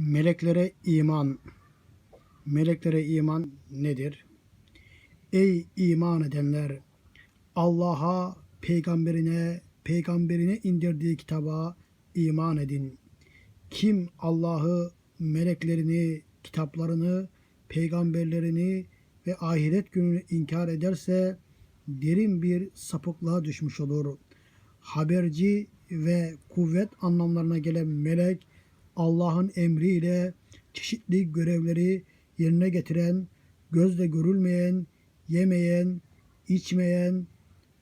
Meleklere iman. Meleklere iman nedir? Ey iman edenler! Allah'a, peygamberine, peygamberine indirdiği kitaba iman edin. Kim Allah'ı, meleklerini, kitaplarını, peygamberlerini ve ahiret gününü inkar ederse derin bir sapıklığa düşmüş olur. Haberci ve kuvvet anlamlarına gelen melek Allah'ın emriyle çeşitli görevleri yerine getiren, gözle görülmeyen, yemeyen, içmeyen,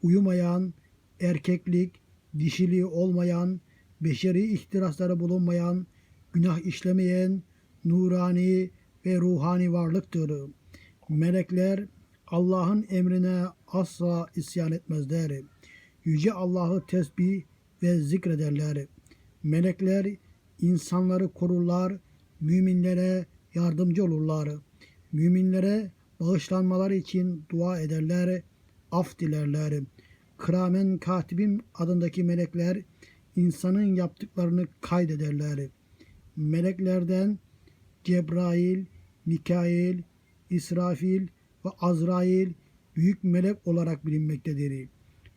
uyumayan, erkeklik, dişiliği olmayan, beşeri ihtirasları bulunmayan, günah işlemeyen, nurani ve ruhani varlıktır. Melekler Allah'ın emrine asla isyan etmezler. Yüce Allah'ı tesbih ve zikrederler. Melekler insanları korurlar, müminlere yardımcı olurlar. Müminlere bağışlanmaları için dua ederler, af dilerler. Kıramen katibim adındaki melekler insanın yaptıklarını kaydederler. Meleklerden Cebrail, Mikail, İsrafil ve Azrail büyük melek olarak bilinmektedir.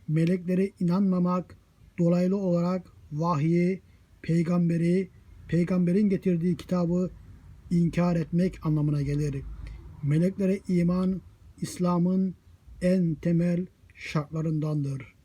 Meleklere inanmamak dolaylı olarak vahyi, peygamberi, peygamberin getirdiği kitabı inkar etmek anlamına gelir. Meleklere iman İslam'ın en temel şartlarındandır.